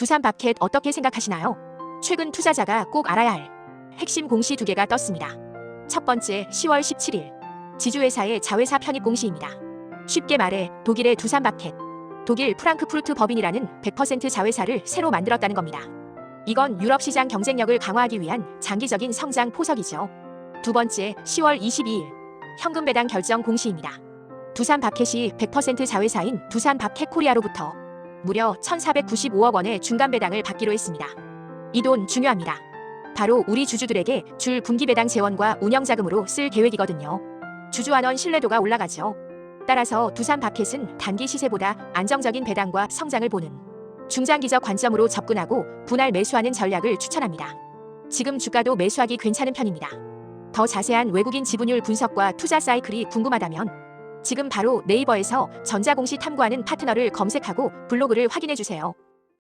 두산 바켓 어떻게 생각하시나요? 최근 투자자가 꼭 알아야 할 핵심 공시 두 개가 떴습니다. 첫 번째, 10월 17일 지주회사의 자회사 편입 공시입니다. 쉽게 말해 독일의 두산 바켓, 독일 프랑크푸르트 법인이라는 100% 자회사를 새로 만들었다는 겁니다. 이건 유럽 시장 경쟁력을 강화하기 위한 장기적인 성장 포석이죠. 두 번째, 10월 22일 현금 배당 결정 공시입니다. 두산 바켓이 100% 자회사인 두산 바켓 코리아로부터 무려 1,495억 원의 중간 배당을 받기로 했습니다. 이 돈 중요합니다. 바로 우리 주주들에게 줄 분기 배당 재원과 운영 자금으로 쓸 계획이거든요. 주주환원 신뢰도가 올라가죠. 따라서 두산 바켓은 단기 시세보다 안정적인 배당과 성장을 보는 중장기적 관점으로 접근하고 분할 매수하는 전략을 추천합니다. 지금 주가도 매수하기 괜찮은 편입니다. 더 자세한 외국인 지분율 분석과 투자 사이클이 궁금하다면 지금 바로 네이버에서 전자공시 탐구하는 파트너를 검색하고 블로그를 확인해 주세요.